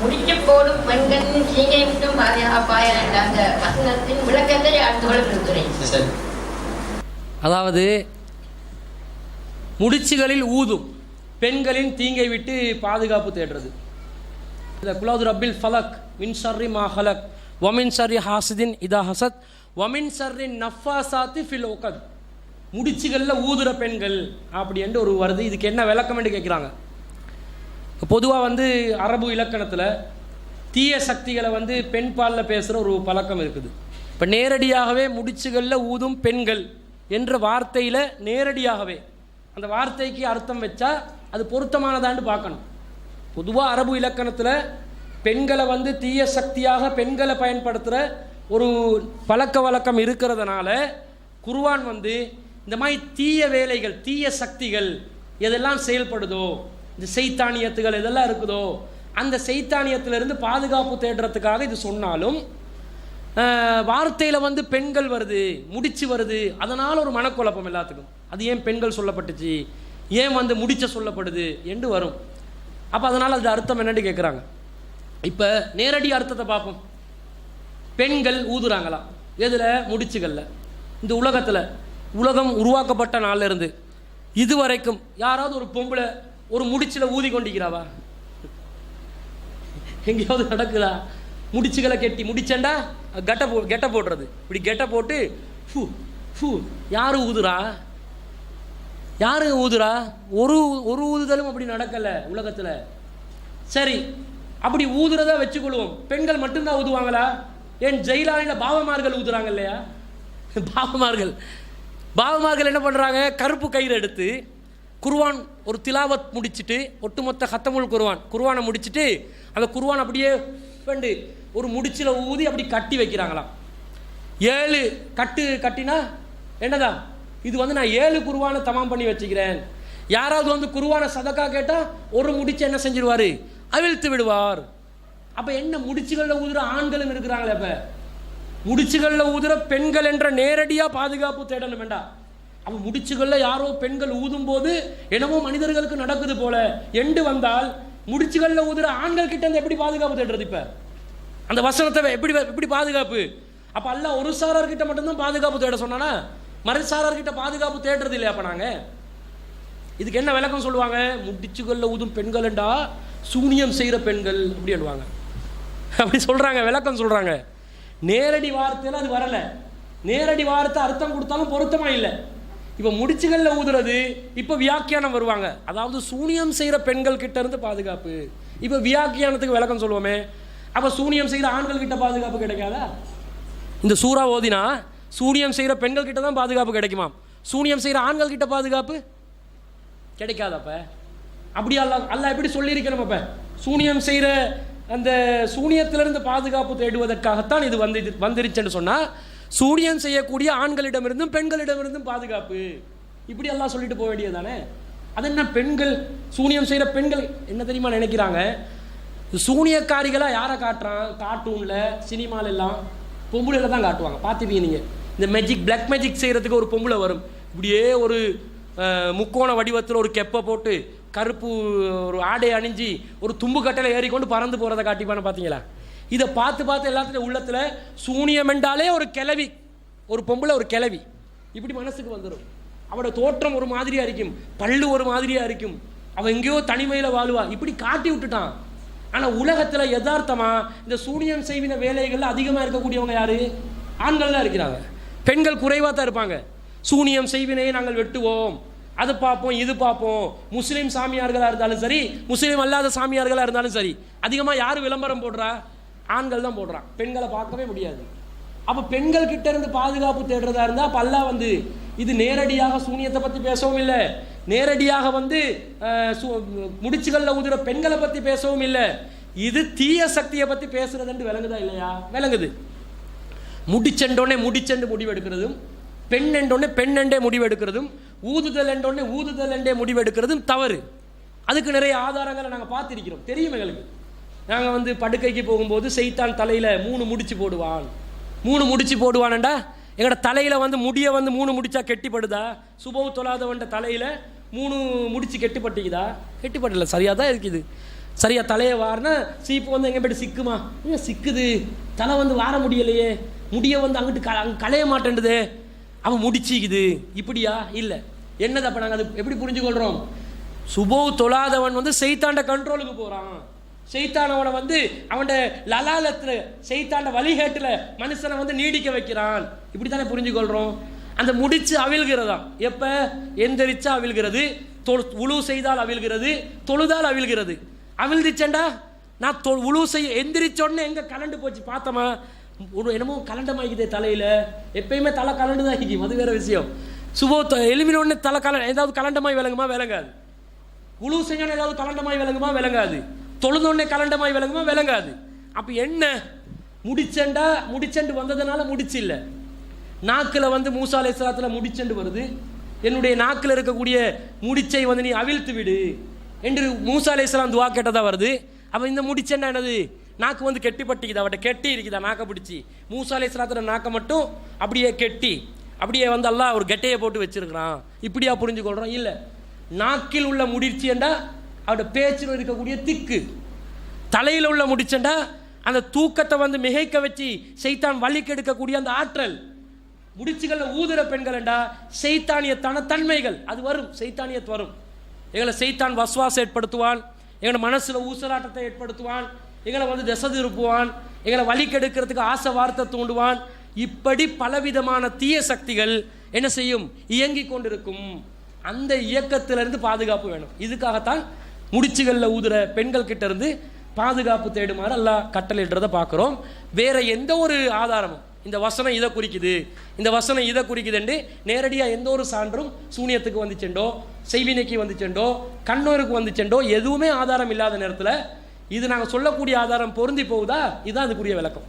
முடிச்சு போடும் பெண்கள் சீங்கை விட்டும் பாதுகாப்பாய அந்த வசனத்தின் விளக்கத்தை சரி அதாவது முடிச்சுகளில் ஊதும் பெண்களின் தீங்கை விட்டு பாதுகாப்பு தேடுறது. இந்த குலாது ரப்பில் ஃபலக் மின் ஷர்ரி மா ஹலக் வமின் ஷர்ரி ஹாசிதின் இதா ஹசத் வமின் ஷர்ரி நஃபாசாத்தி ஃபில் ஒகத் முடிச்சுகளில் ஊதுற பெண்கள் அப்படி என்று ஒரு வருது. இதுக்கு என்ன விளக்கம் என்று கேட்குறாங்க? பொதுவாக வந்து அரபு இலக்கணத்தில் தீய சக்திகளை வந்து பெண் பாலில் பேசுகிற ஒரு பழக்கம் இருக்குது. இப்போ நேரடியாகவே முடிச்சுகளில் ஊதும் பெண்கள் என்ற வார்த்தையில் நேரடியாகவே அந்த வார்த்தைக்கு அர்த்தம் வச்சா அது பொருத்தமானதான்னு பார்க்கணும். பொதுவாக அரபு இலக்கணத்தில் பெண்களை வந்து தீய சக்தியாக பெண்களை பயன்படுத்துகிற ஒரு பழக்க வழக்கம் இருக்கிறதுனால குருவான் வந்து இந்த மாதிரி தீய வேலைகள் தீய சக்திகள் எதெல்லாம் செயல்படுதோ இந்த செய்தானியத்துகள் எதெல்லாம் இருக்குதோ அந்த செய்தானியத்திலிருந்து பாதுகாப்பு தேடுறதுக்காக இது சொன்னாலும் வார்த்தையில் வந்து பெண்கள் வருது முடிச்சு வருது அதனால் ஒரு மனக்குழப்பம் எல்லாத்துக்கும். அது ஏன் பெண்கள் சொல்லப்பட்டுச்சு? ஏன் வந்து முடிச்ச சொல்லப்படுது? என்று வரும். அப்போ அதனால் அது அர்த்தம் என்னன்னு கேட்குறாங்க இப்போ நேரடி அர்த்தத்தை பார்ப்போம். பெண்கள் ஊதுறாங்களா? எதில்? முடிச்சுகளில். இந்த உலகத்தில். உலகம் உருவாக்கப்பட்ட நாள்ல இருந்து. இதுவரைக்கும் யாராவது ஒரு பொம்பளை ஒரு முடிச்சில் ஊதி கொண்டிருக்கிறாவா? எங்கேயாவது நடக்குதா? முடிச்சுகளை கெட்டி முடிச்சேண்டா கெட்ட போ கெட்ட போடுறது. இப்படி கெட்ட போட்டு ஃபு ஃபு யார் ஊதுறா? யாரு ஊதுறா? ஒரு ஒரு ஊதுதலும் அப்படி நடக்கலை உலகத்தில். சரி அப்படி ஊதுறதா வச்சுக்கொள்வோம். பெண்கள் மட்டும்தான் ஊதுவாங்களா? ஏன் ஜெயிலானில் பாவமார்கள் ஊதுறாங்க இல்லையா? பாவமார்கள். பாவமார்கள் என்ன பண்ணுறாங்க கருப்பு கயிறு எடுத்து குர்வான் ஒரு திலாவத் முடிச்சிட்டு ஒட்டுமொத்த ஹத்தமுல் குர்வான் குர்வானை முடிச்சிட்டு அந்த குர்வான் அப்படியே பெண்டு ஒரு முடிச்சில் ஊதி அப்படி கட்டி வைக்கிறாங்களாம். ஏழு கட்டு கட்டினா என்னதான்? இது வந்து நான் ஏழு குருவானை தமாம் பண்ணி வச்சுக்கிறேன். யாராவது வந்து குருவான சதக்கா கேட்டால் ஒரு முடிச்சு என்ன செஞ்சிருவார்? அவிழ்த்து விடுவார். அப்போ என்ன முடிச்சுகளில் ஊதுற ஆண்களும் இருக்கிறாங்களே அப்போ? முடிச்சுகளில் ஊதுற பெண்கள் என்ற நேரடியாக பாதுகாப்பு தேடணும் வேண்டாம் அப்போ முடிச்சுகளில் யாரோ பெண்கள் ஊதும் போது என்னமோ மனிதர்களுக்கு நடக்குது போல. எண்டு வந்தால் முடிச்சுகளில் ஊதுற ஆண்கள் கிட்ட இருந்து எப்படி பாதுகாப்பு தேடுறது இப்போ? அந்த வசனத்தை எப்படி எப்படி பாதுகாப்பு? அப்போ அல்ல ஒரு சாரார்கிட்ட மட்டும்தான் பாதுகாப்பு தேட சொன்னானா? மறுசாரார்கிட்ட பாதுகாப்பு தேடுறது இல்லையா அப்போ நாங்கள் இதுக்கு என்ன விளக்கம் சொல்லுவாங்க? முடிச்சுகளில் ஊதும் பெண்கள்ண்டா சூனியம் செய்கிற பெண்கள் அப்படி சொல்லுவாங்க. அப்படி சொல்கிறாங்க விளக்கம் சொல்கிறாங்க நேரடி வார்த்தையில் அது வரலை. நேரடி வார்த்தை அர்த்தம் கொடுத்தாலும் பொருத்தமாக இல்லை. இப்போ முடிச்சுகளில் ஊதுறது இப்போ வியாக்கியானம் வருவாங்க. அதாவது சூனியம் செய்கிற பெண்கள் கிட்ட இருந்து பாதுகாப்பு. இப்போ வியாக்கியானத்துக்கு விளக்கம் சொல்லுவோமே. அப்போ சூனியம் செய்கிற ஆண்கள் கிட்ட பாதுகாப்பு கிடைக்காதா? இந்த சூறா ஓதினா சூனியம் செய்கிற பெண்கள் கிட்ட தான் பாதுகாப்பு கிடைக்குமாம். சூனியம் செய்கிற ஆண்கள் கிட்ட பாதுகாப்பு கிடைக்காதப்ப. அப்படி அல்ல அல்ல எப்படி சொல்லியிருக்கணும் அப்ப. சூனியம் செய்கிற அந்த சூனியத்திலிருந்து பாதுகாப்பு தேடுவதற்காகத்தான் இது வந்து வந்துருச்சுன்னு சொன்னால் சூரியன் செய்யக்கூடிய ஆண்களிடமிருந்தும் பெண்களிடமிருந்தும் பாதுகாப்பு. இப்படி எல்லாம் சொல்லிட்டு போக வேண்டியதானே அது என்ன பெண்கள் சூனியம் செய்கிற பெண்கள் என்ன தெரியுமா நினைக்கிறாங்க? சூனியக்காரிகளாக யாரை காட்டுறான்? கார்ட்டூனில் சினிமால எல்லாம் பொம்பளையில் தான் காட்டுவாங்க. பார்த்துப்பீங்க நீங்கள் இந்த மேஜிக் பிளாக் மேஜிக் செய்கிறதுக்கு ஒரு பொம்பளை வரும். இப்படியே ஒரு முக்கோண வடிவத்தில் ஒரு கெப்பை போட்டு கருப்பு ஒரு ஆடை அணிஞ்சு ஒரு தும்பு கட்டையில் ஏறிக்கொண்டு பறந்து போகிறத காட்டிப்பான்னு பார்த்தீங்களா? இதை பார்த்து பார்த்து எல்லாத்துலையும் உள்ளத்தில் சூனியம் என்றாலே ஒரு கிளவி. ஒரு பொம்பளை ஒரு கிளவி. இப்படி மனசுக்கு வந்துடும் அவட தோற்றம் ஒரு மாதிரியாக இருக்கும். பல்லு ஒரு மாதிரியாக இருக்கும். அவள் எங்கேயோ தனிமையில் வாழ்வா. இப்படி காட்டி விட்டுட்டான். ஆனால் உலகத்தில் யதார்த்தமாக இந்த சூனியம் செய்வின வேலைகளில் அதிகமாக இருக்கக்கூடியவங்க யார்? ஆண்கள் தான் இருக்கிறாங்க. பெண்கள் குறைவாக தான் இருப்பாங்க. சூனியம் செய்வினையை நாங்கள் வெட்டுவோம். அது பார்ப்போம் இது பார்ப்போம். முஸ்லீம் சாமியார்களாக இருந்தாலும் சரி முஸ்லீம் அல்லாத சாமியார்களாக இருந்தாலும் சரி. அதிகமாக யார் விளம்பரம் போடுறா? ஆண்கள் தான் போடுறான். பெண்களை பார்க்கவே முடியாது. அப்போ பெண்கள் கிட்ட இருந்து பாதுகாப்பு தேடுறதா இருந்தால் பல்லா வந்து இது நேரடியாக சூனியத்தை பற்றி பேசவும் இல்லை. நேரடியாக வந்து முடிச்சுகளில் உதிர பெண்களை பற்றி பேசவும் இல்லை. இது தீய சக்தியை பற்றி பேசுறதுன்னு விளங்குதா இல்லையா? விளங்குது. முடிச்செண்டோடனே முடிச்செண்டு முடிவெடுக்கிறதும் பெண் என்றோடனே பெண் என்றே முடிவெடுக்கிறதும் ஊதுதல் என்றோடனே ஊதுதல் என்றே முடிவெடுக்கிறதும் தவறு. அதுக்கு நிறைய ஆதாரங்களை நாங்கள் பார்த்துருக்கிறோம். தெரியும் எங்களுக்கு. நாங்கள் வந்து படுக்கைக்கு போகும்போது செய்தான் தலையில் மூணு முடிச்சு போடுவான். மூணு முடிச்சு போடுவானண்டா? எங்களோட தலையில் வந்து முடியை வந்து மூணு முடிச்சா கெட்டிப்படுதா? சுபவு தொழாதவன்ட தலையில் மூணு முடிச்சு கெட்டுப்பட்டுக்குதா? கெட்டிப்படல சரியாக தான் இருக்குது. சரியா தலையை வாரினா சீப்பு வந்து எங்கே போய்ட்டு சிக்குமா? ஏன் சிக்குது. தலை வந்து வார முடியலையே. முடியை வந்து அங்கிட்டு க அங்கே களைய மாட்டேன்டுதே அவன் முடிச்சிக்குது. இப்படியா? இல்லை. என்னது அப்போ நாங்கள் அது எப்படி புரிஞ்சுக்கொள்கிறோம் சுபோ தொழாதவன் வந்து செய்தாண்ட கண்ட்ரோலுக்கு போகிறான் செய்தானவனை வந்து அவன் லலாலத்தில் செய்தாண்ட வழிகேட்டில் மனுஷனை வந்து நீடிக்க வைக்கிறான். இப்படி தானே புரிஞ்சுக்கொள்கிறோம் அந்த முடிச்சு அவிழ்கிறதா எப்போ? எந்திரிச்சா அவிழ்கிறது தொழு உழு செய்தால் அவிழ்கிறது தொழுதால் அவிழ்கிறது. அவிழ்ந்துச்சேண்டா? நான் தொ உழு செய்ய எந்திரிச்சோடனே எங்கே கலண்டு போச்சு பார்த்தோமா? ஒரு என்னமோ கலண்டமாகிதே தலையில். எப்பயுமே தலை கலண்டு தான் ஆகிக்கும் அது வேற விஷயம். சுபோ எலுமினோடனே தலை கல ஏதாவது கலண்டமாய் விளங்குமா? விளங்காது. உழு செஞ்சோடனே ஏதாவது கலண்டமாய் விளங்குமா? விளங்காது. தொழுதொன்னே கலண்டமாய் விளங்குமா? விளங்காது. அப்போ என்ன? முடிச்சண்டா முடிச்சண்டு வந்ததுனால முடிச்சு இல்லை நாக்கில் வந்து மூசா அலைஹிஸ்ஸலாத்துல முடிச்சண்டு வருது. என்னுடைய நாக்கில் இருக்கக்கூடிய முடிச்சை வந்து நீ அவிழ்த்து விடு. என்று மூசா அலைஹிஸ்ஸலாம் துவா கேட்டதாக வருது. அப்போ இந்த முடிச்சண்டா என்னது? நாக்கு வந்து கெட்டி பட்டிக்குதா. அவட்ட கெட்டி இருக்குதா? நாக்கை பிடிச்சி. மூசா அலைஹிஸ்ஸலாத்துல நாக்கை மட்டும் அப்படியே கெட்டி அப்படியே வந்து அல்லாஹ் ஒரு கெட்டையை போட்டு வச்சுருக்கிறான். இப்படியா புரிஞ்சுக்கொள்கிறோம் இல்லை. நாக்கில் உள்ள முடிச்சு என்றால் அவட பேச்சில் இருக்கக்கூடிய திக்கு. தலையில் உள்ள முடிச்சண்டா அந்த தூக்கத்தை வந்து மிகைக்க வச்சு செய்தான் வலிக்கெடுக்கக்கூடிய அந்த ஆற்றல். முடிச்சுகளில் ஊதுற பெண்கள்ண்டா செய்தானியத்தான தன்மைகள். அது வரும் செய்தானியத் வரும். எங்களை செய்தான் வசுவாசம் ஏற்படுத்துவான் எங்களை மனசில் ஊசலாட்டத்தை ஏற்படுத்துவான் எங்களை வந்து திசை திருப்புவான் எங்களை வலிக்கெடுக்கிறதுக்கு ஆசை வார்த்தை தூண்டுவான். இப்படி பலவிதமான தீய சக்திகள் என்ன செய்யும்? இயங்கி கொண்டிருக்கும். அந்த இயக்கத்திலிருந்து பாதுகாப்பு வேணும். இதுக்காகத்தான் முடிச்சுகளில் ஊதுற பெண்கள் கிட்ட இருந்து பாதுகாப்பு தேடுமாறு எல்லாம் கட்டளையிடுறதை பார்க்குறோம். வேற எந்த ஒரு ஆதாரமும் இந்த வசனம் இதை குறிக்குது இந்த வசனம் இதை குறிக்குதுண்டு நேரடியாக எந்த ஒரு சான்றும் சூனியத்துக்கு வந்துச்செண்டோ செய்வினைக்கு வந்துச்செண்டோ கண்ணோருக்கு வந்துச்செண்டோ எதுவுமே ஆதாரம் இல்லாத நேரத்தில் இது நாங்கள் சொல்லக்கூடிய ஆதாரம் பொருந்தி போகுதா? இதுதான் அதுக்குரிய விளக்கம்.